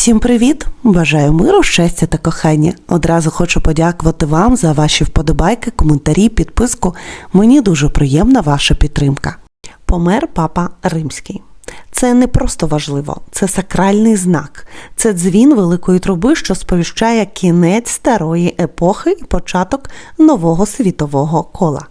Всім привіт! Бажаю миру, щастя та кохання. Одразу хочу подякувати вам за ваші вподобайки, коментарі, підписку. Мені дуже приємна ваша підтримка. Помер папа римський. Це не просто важливо, це сакральний знак, це дзвін великої труби, що сповіщає кінець старої епохи і початок нового світового кола.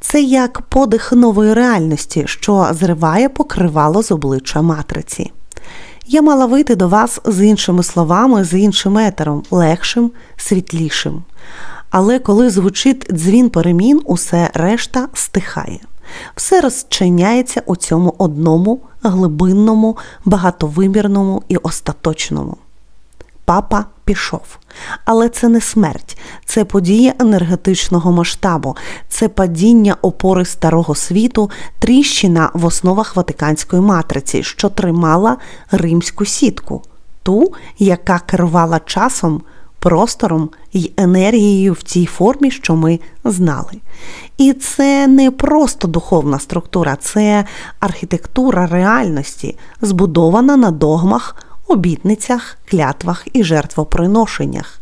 Це як подих нової реальності, що зриває покривало з обличчя матриці. Я мала вийти до вас з іншими словами, з іншим етером, легшим, світлішим. Але коли звучить дзвін перемін, усе решта стихає. Все розчиняється у цьому одному глибинному, багатовимірному і остаточному. Папа пішов. Але це не смерть, це подія енергетичного масштабу, це падіння опори старого світу, тріщина в основах Ватиканської матриці, що тримала римську сітку, ту, яка керувала часом, простором і енергією в тій формі, що ми знали. І це не просто духовна структура, це архітектура реальності, збудована на догмах обітницях, клятвах і жертвоприношеннях.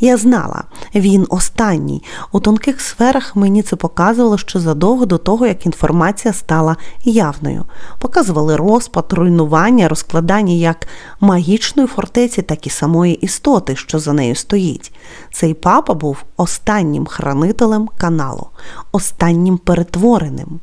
Я знала, він останній. У тонких сферах мені це показувало ще задовго до того, як інформація стала явною. Показували розпад, руйнування, розкладання як магічної фортеці, так і самої істоти, що за нею стоїть. Цей папа був останнім хранителем каналу, останнім перетвореним,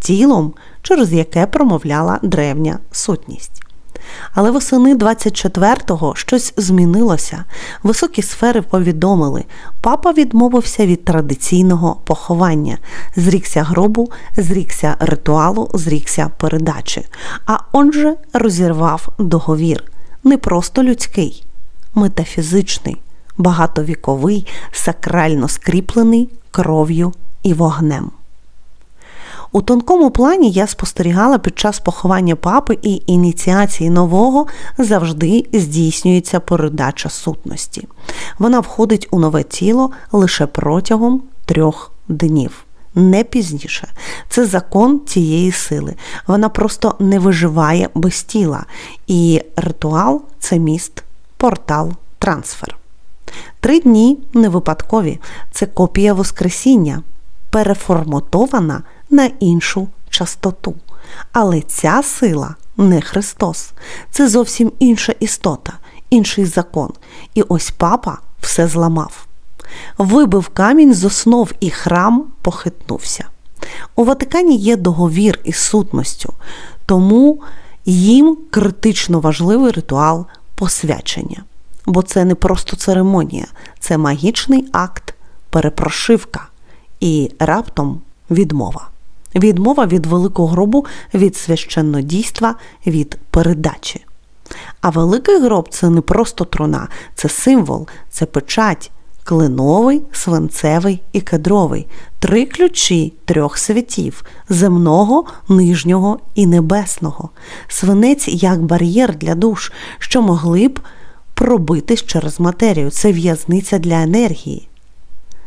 тілом, через яке промовляла древня сутність. Але восени 24-го щось змінилося. Високі сфери повідомили, папа відмовився від традиційного поховання, зрікся гробу, зрікся ритуалу, зрікся передачі. А отже, розірвав договір не просто людський, метафізичний, багатовіковий, сакрально скріплений кров'ю і вогнем. У тонкому плані я спостерігала під час поховання папи і ініціації нового завжди здійснюється передача сутності. Вона входить у нове тіло лише протягом трьох днів. Не пізніше. Це закон цієї сили. Вона просто не виживає без тіла. І ритуал це міст, портал, трансфер. Три дні не випадкові. Це копія Воскресіння, переформатована на іншу частоту. Але ця сила не Христос, це зовсім інша істота, інший закон. І ось папа все зламав. Вибив камінь з основ, і храм похитнувся. У Ватикані є договір із сутністю, тому їм критично важливий ритуал посвячення. Бо це не просто церемонія, це магічний акт, перепрошивка і раптом відмова. Відмова від великого гробу, від священнодійства, від передачі. А великий гроб це не просто труна, це символ, це печать, клиновий, свинцевий і кедровий, три ключі трьох святів земного, нижнього і небесного. Свинець як бар'єр для душ, що могли б пробитись через матерію. Це в'язниця для енергії.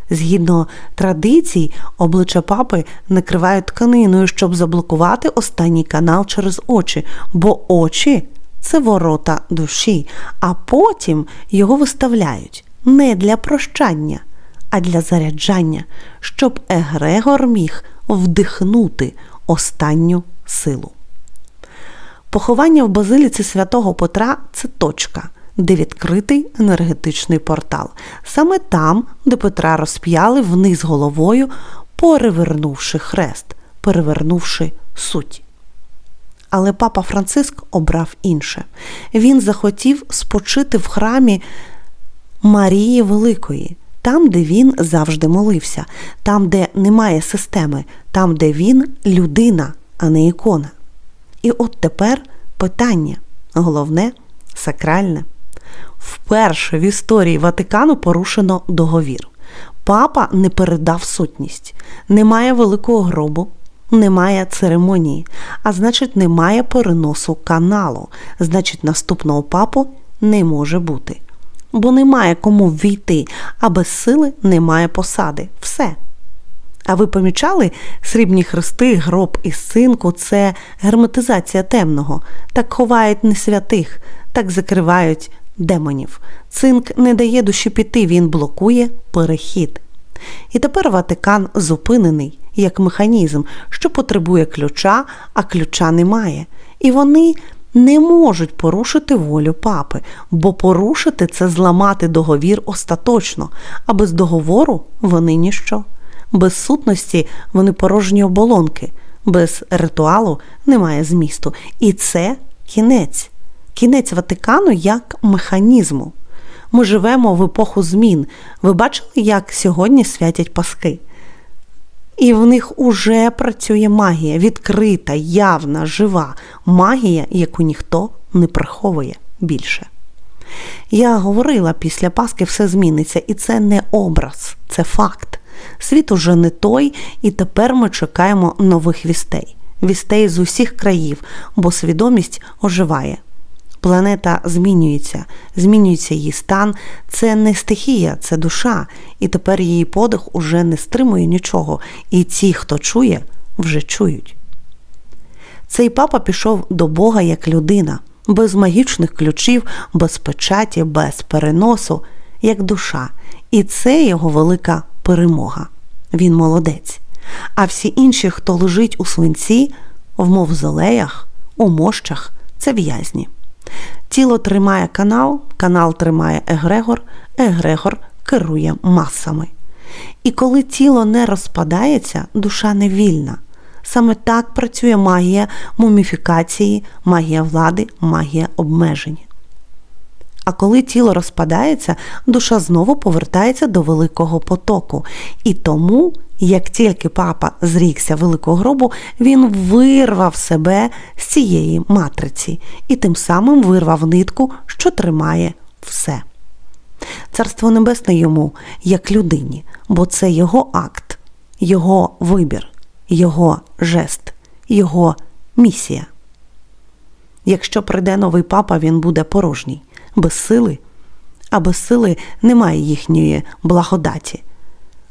Згідно традицій, обличчя папи накривають тканиною, щоб заблокувати останній канал через очі, бо очі це ворота душі, а потім його виставляють не для прощання, а для заряджання, щоб Егрегор міг вдихнути останню силу. Поховання в базиліці святого Петра це точка де відкритий енергетичний портал, саме там, де Петра розп'яли вниз головою, перевернувши хрест, перевернувши суть. Але папа Франциск обрав інше. Він захотів спочити в храмі Марії Великої, там, де він завжди молився, там, де немає системи, там, де він людина, а не ікона. І от тепер питання головне, сакральне. Вперше в історії Ватикану порушено договір. Папа не передав сутність, немає великого гробу, немає церемонії, а значить, немає переносу каналу. Значить, наступного папу не може бути. Бо немає кому ввійти, а без сили немає посади. Все. А ви помічали срібні хрести, гроб і синку це герметизація темного. Так ховають не святих, так закривають демонів. Цинк не дає душі піти, він блокує перехід. І тепер Ватикан зупинений як механізм, що потребує ключа, а ключа немає. І вони не можуть порушити волю папи, бо порушити це зламати договір остаточно, а без договору вони ніщо. Без сутності вони порожні оболонки, без ритуалу немає змісту. І це кінець. Кінець Ватикану як механізму. Ми живемо в епоху змін. Ви бачили, як сьогодні святять Паски? І в них уже працює магія, відкрита, явна, жива магія, яку ніхто не приховує більше. Я говорила, після Паски все зміниться, і це не образ, це факт. Світ уже не той, і тепер ми чекаємо нових вістей, вістей з усіх країв, бо свідомість оживає. Планета змінюється, змінюється її стан. Це не стихія, це душа, і тепер її подих уже не стримує нічого. І ті, хто чує, вже чують. Цей папа пішов до Бога як людина, без магічних ключів, без печаті, без переносу, як душа. І це його велика перемога. Він молодець. А всі інші, хто лежить у свинці, в мавзолеях, у мощах, це в'язні. Тіло тримає канал, канал тримає егрегор, егрегор керує масами. І коли тіло не розпадається, душа не вільна. Саме так працює магія муміфікації, магія влади, магія обмеження. А коли тіло розпадається, душа знову повертається до великого потоку. І тому, як тільки папа зрікся великого гробу, він вирвав себе з цієї матриці і тим самим вирвав нитку, що тримає все. Царство Небесне йому як людині, бо це його акт, його вибір, його жест, його місія. Якщо прийде новий папа, він буде порожній, без сили, а без сили немає їхньої благодаті.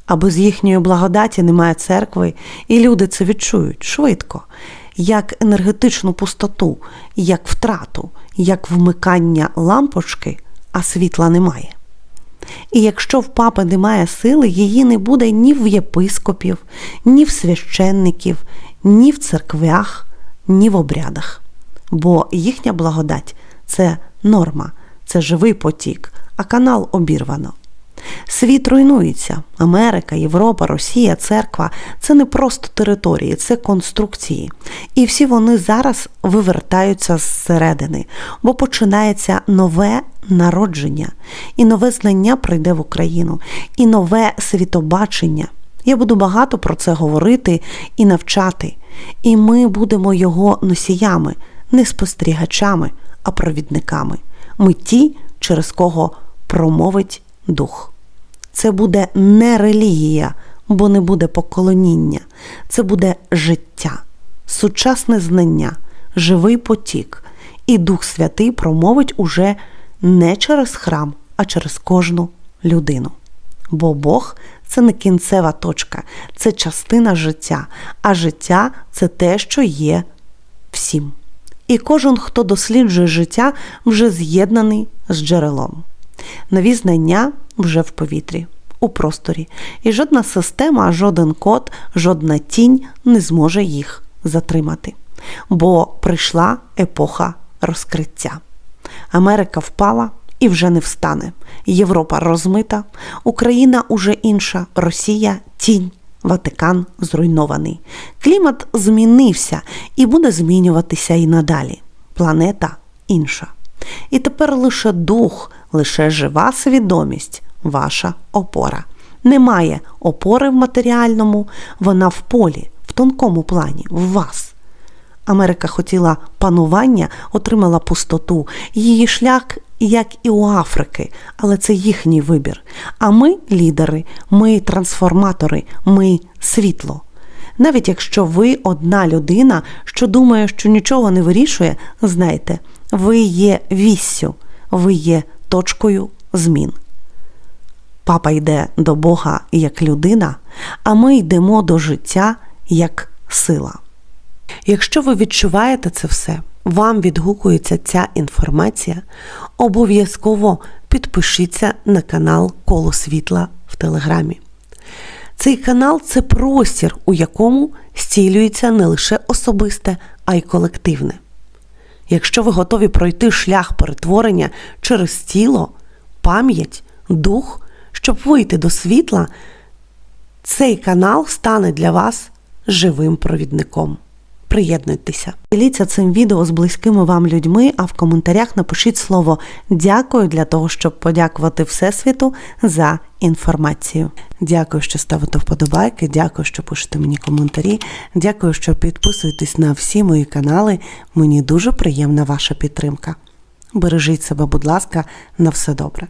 А без їхньої благодаті немає церкви, і люди це відчують швидко, як енергетичну пустоту, як втрату, як вмикання лампочки, а світла немає. І якщо в папи немає сили, її не буде ні в єпископів, ні в священників, ні в церквях, ні в обрядах. Бо їхня благодать це норма, це живий потік, а канал обірвано. Світ руйнується. Америка, Європа, Росія, церква це не просто території, це конструкції. І всі вони зараз вивертаються зсередини, бо починається нове народження, і нове знання прийде в Україну, і нове світобачення. Я буду багато про це говорити і навчати. І ми будемо його носіями, не спостерігачами, а провідниками. Ми ті, через кого промовить дух. Це буде не релігія, бо не буде поколоніння. Це буде життя, сучасне знання, живий потік. І Дух Святий промовить уже не через храм, а через кожну людину. Бо Бог це не кінцева точка, це частина життя, а життя це те, що є всім. І кожен, хто досліджує життя, вже з'єднаний з джерелом. Нові знання вже в повітрі, у просторі, і жодна система, жоден код, жодна тінь не зможе їх затримати. Бо прийшла епоха розкриття. Америка впала і вже не встане. Європа розмита, Україна уже інша, Росія тінь. Ватикан зруйнований. Клімат змінився і буде змінюватися і надалі. Планета інша. І тепер лише дух, лише жива свідомість, ваша опора. Немає опори в матеріальному, вона в полі, в тонкому плані, в вас. Америка хотіла панування, отримала пустоту. Її шлях, як і у Африки, але це їхній вибір. А ми лідери, ми трансформатори, ми світло. Навіть якщо ви одна людина, що думає, що нічого не вирішує, знайте, ви є віссю, ви є точкою змін. Папа йде до Бога як людина, а ми йдемо до життя як сила. Якщо ви відчуваєте це все, вам відгукується ця інформація, обов'язково підпишіться на канал Коло Світла в Телеграмі. Цей канал це простір, у якому зцілюється не лише особисте, а й колективне. Якщо ви готові пройти шлях перетворення через тіло, пам'ять, дух, щоб вийти до світла, цей канал стане для вас живим провідником. Приєднуйтеся. Діліться цим відео з близькими вам людьми, а в коментарях напишіть слово дякую для того, щоб подякувати Всесвіту за інформацію. Дякую, що ставите вподобайки, дякую, що пишете мені коментарі. Дякую, що підписуєтесь на всі мої канали. Мені дуже приємна ваша підтримка. Бережіть себе, будь ласка, на все добре.